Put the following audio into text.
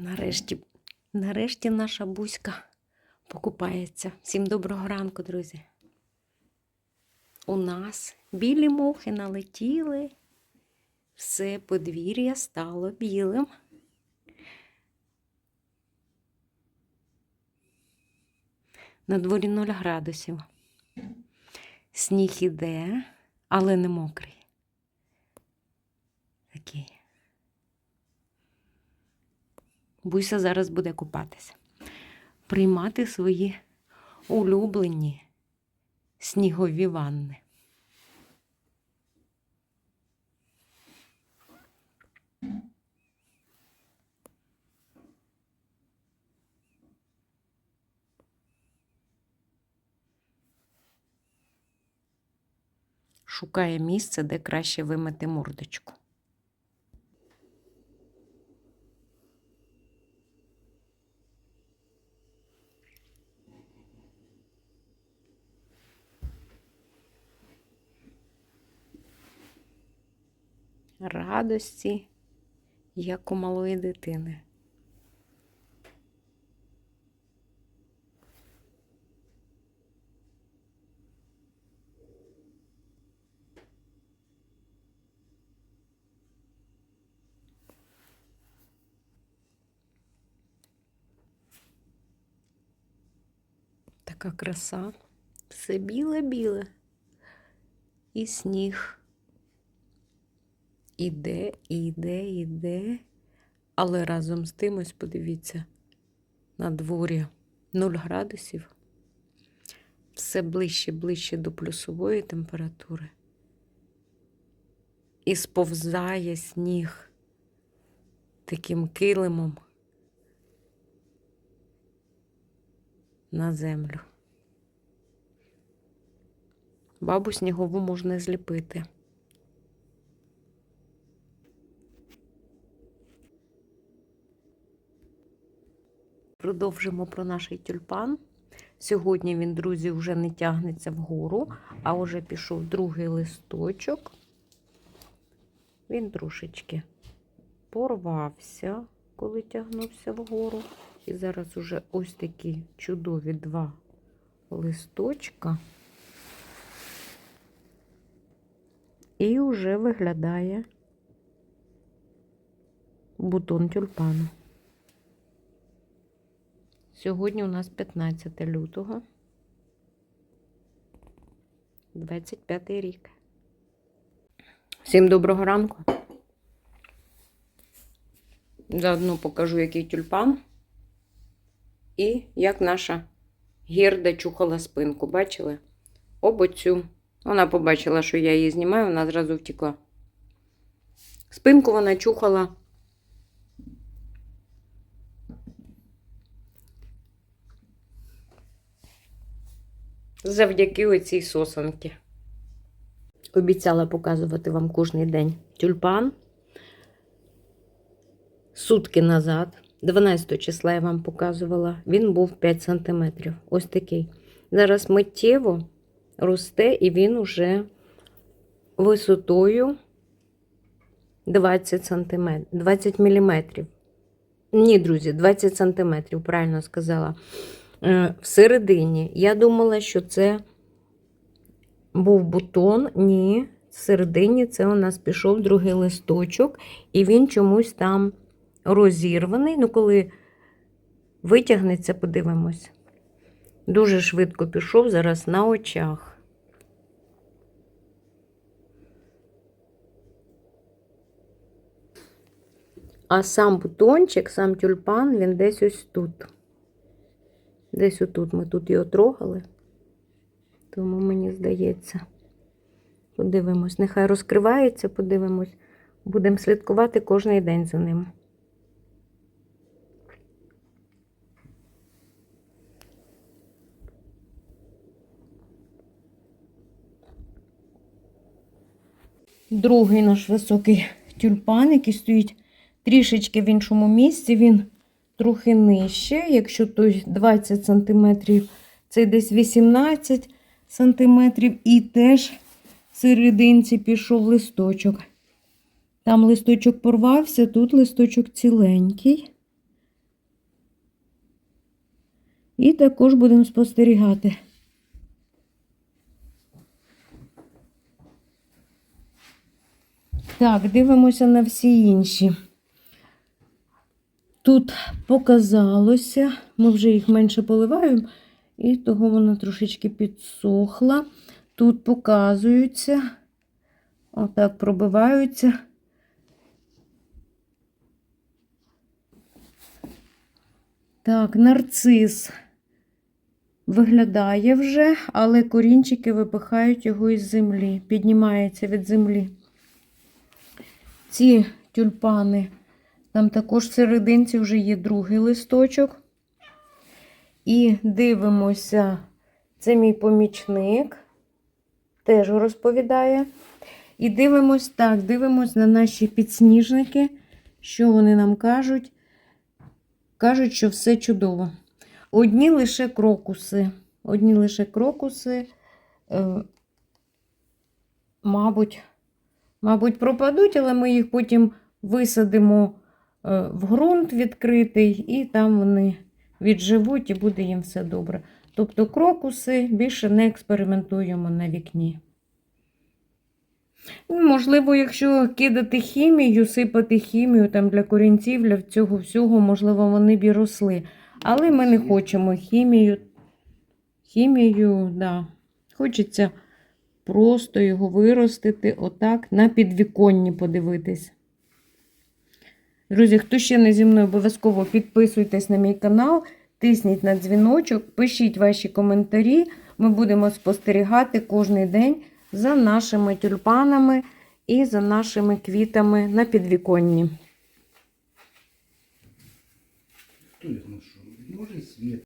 Нарешті, нарешті наша бузька покупається. Всім доброго ранку, друзі. У нас білі мухи налетіли, все подвір'я стало білим. На дворі 0 градусів. Сніг іде, але не мокрий. Такий. Буся зараз буде купатися, приймати свої улюблені снігові ванни. Шукає місце, де краще вимити мордочку. Радості, як у малої дитини. Така краса, все біле-біле і сніг. Іде, іде, іде. Але разом з тим, ось подивіться, на дворі 0 градусів. Все ближче, ближче до плюсової температури. І сповзає сніг таким килимом на землю. Бабу снігову можна зліпити. Продовжимо про наш тюльпан. Сьогодні він, друзі, вже не тягнеться вгору, а вже пішов другий листочок. Він трошечки порвався, коли тягнувся вгору. І зараз уже ось такі чудові два листочка. І вже виглядає бутон тюльпану. Сьогодні у нас 15 лютого, 25 рік. Всім доброго ранку. Заодно покажу, який тюльпан. І як наша гірда чухала спинку. Бачили? Обоцю. Вона побачила, що я її знімаю, вона зразу втекла. Спинку вона чухала. Завдяки оцій сосанки. Обіцяла показувати вам кожен день тюльпан. Сутки назад, 12 числа я вам показувала, він був 5 см. Ось такий. Зараз миттєво росте і він уже висотою 20 см, 20 мм. Ні, друзі, 20 см, правильно сказала. Е, всередині. Я думала, що це був бутон. Ні, всередині це у нас пішов другий листочок, і він чомусь там розірваний. Ну, коли витягнеться, подивимось. Дуже швидко пішов зараз на очах. А сам бутончик, сам тюльпан, він десь ось тут. Десь отут ми тут його трогали, тому мені здається, подивимось. Нехай розкривається, подивимось. Будемо слідкувати кожен день за ним. Другий наш високий тюльпан, який стоїть трішечки в іншому місці, він трохи нижче. Якщо той 20 см, це десь 18 см, і теж в серединці пішов листочок. Там листочок порвався, тут листочок ціленький. І також будемо спостерігати. Так, дивимося на всі інші. Тут показалося, ми вже їх менше поливаємо, і того вона трошечки підсохла. Тут показуються, отак пробиваються. Так, нарцис виглядає вже, але корінчики випихають його із землі, піднімається від землі. Ці тюльпани, там також в серединці вже є другий листочок. І дивимося, це мій помічник, теж розповідає. І дивимось так, дивимось на наші підсніжники, що вони нам кажуть. Кажуть, що все чудово. Одні лише крокуси. Одні лише крокуси, е, мабуть, мабуть, пропадуть, але ми їх потім висадимо в ґрунт відкритий, і там вони відживуть, і буде їм все добре. Тобто крокуси більше не експериментуємо на вікні. Ну, Можливо, якщо кидати хімію, сипати хімію там для корінців, для цього всього, можливо, вони б і росли. Але ми не хочемо хімію. Хімію, да. Хочеться просто його виростити отак на підвіконні подивитись. Друзі, хто ще не зі мною, обов'язково підписуйтесь на мій канал, тисніть на дзвіночок, пишіть ваші коментарі. Ми будемо спостерігати кожен день за нашими тюльпанами і за нашими квітами на підвіконні. Може, світ.